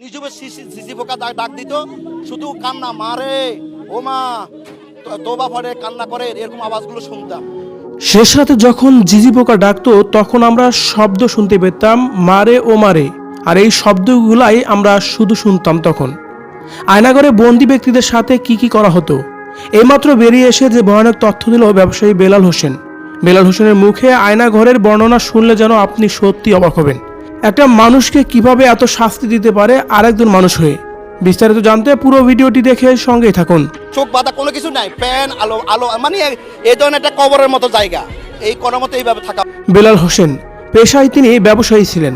নিজবে CC পোকা ডাক দিত, শুধু কান্না মারে, ও মা তোবা পরে কান্না করে, এরকম আওয়াজগুলো শুনতাম। শেষ রাতে যখন জিজি পোকা ডাকতো, তখন আমরা শব্দ শুনতে পেতাম, মারে ও মারে। আর এই শব্দগুলাই আমরা শুধু শুনতাম তখন। আয়নাঘরে বন্দি ব্যক্তিদের সাথে কি কি করা হতো? এইমাত্র বেরিয়ে এসে যে ভয়ানক তথ্য দিল ব্যবসায়ী বেলাল হোসেন। বেলাল হোসেনের মুখে আয়নাঘরের বর্ণনা শুনলে যেন আপনি সত্যি অবাক হবেন। একটা মানুষকে কীভাবে এত শাস্তি দিতে পারে আরেকজন মানুষ হয়ে? বিস্তারিত জানতে পুরো ভিডিওটি দেখে সঙ্গেই থাকুন। চোখ বাঁধা কোনো কিছু নাই প্যান আলো আলো মানে এই ধরনের একটা কবরের মতো জায়গা। এই মতো এইভাবে থাকা বেলাল হোসেন পেশায় তিনি ব্যবসায়ী ছিলেন।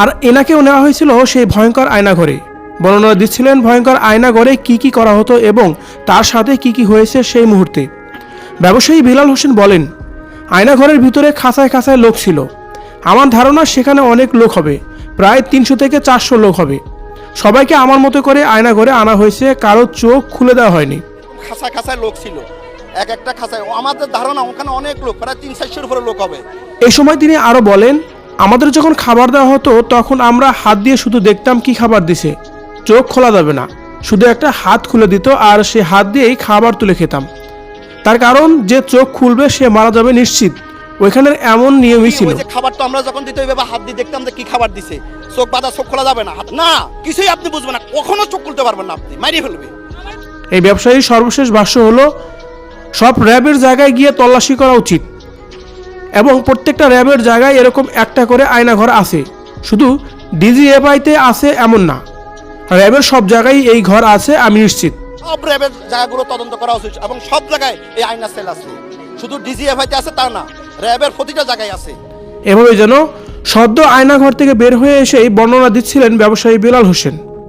আর এনাকেও নেওয়া হয়েছিল সেই ভয়ঙ্কর আয়নাঘরে। বর্ণনা দিচ্ছিলেন ভয়ঙ্কর আয়নাঘরে কি কি করা হতো এবং তার সাথে কি কি হয়েছে সেই মুহূর্তে। ব্যবসায়ী বেলাল হোসেন বলেন আয়নাঘরের ভিতরে খাঁচায় খাঁচায় লোক ছিল। আমার ধারণা সেখানে অনেক লোক হবে। প্রায় তিনশো থেকে চারশো লোক হবে। সবাইকে আমার মতো করে আয়নাঘরে আনা হয়েছে কারও চোখ খুলে দেওয়া হয়নি। খাসা খাসায় লোক ছিল। এক একটা খাসায় আমাদের ধারণা ওখানে অনেক লোক প্রায় তিন চারশোর উপরে লোক হবে। এই সময় তিনি আরও বলেন আমাদের যখন খাবার দেওয়া হতো তখন আমরা হাত দিয়ে শুধু দেখতাম কি খাবার দিছে। চোখ খোলা যাবে না। শুধু একটা হাত খুলে দিত আর সে হাত দিয়েই খাবার তুলে খেতাম। তার কারণ যে চোখ খুলবে সে মারা যাবে নিশ্চিত। ওইখানের এমন নিয়মই ছিল। যে খাবার তো আমরা যখন দিতে ওইভাবে হাত দিয়ে দেখতাম যে কি খাবার দিছে চোখ বাঁধা চোখ খোলা যাবে না। হাত না কিছুই আপনি বুঝবেন না। কখনো চোখ খুলতে পারবেন না আপনি মারিয়ে ফেলবে। এই ব্যবসায়ীর সর্বশেষ ভাষ্য হলো সব র্যাবের জায়গায় গিয়ে তল্লাশি করা উচিত। এবং প্রত্যেকটা র্যাবের জায়গায় এরকম একটা করে আয়নাঘর আছে। শুধু ডিজিএফআইতে আছে এমন না। র্যাবের সব জায়গায় এই ঘর আছে আমি নিশ্চিত। সব র্যাবের জায়গাগুলো তদন্ত করা উচিত এবং সব জায়গায় এই আয়না সেল আছে। শুধু ডিজিএফআইতে আছে তা না র্যাবের প্রতিটা জায়গায় আছে। এভাবে যেন সদ্য আয়নাঘর থেকে বের হয়ে এসেই বর্ণনা দিচ্ছিলেন ব্যবসায়ী বিলাল হোসেন।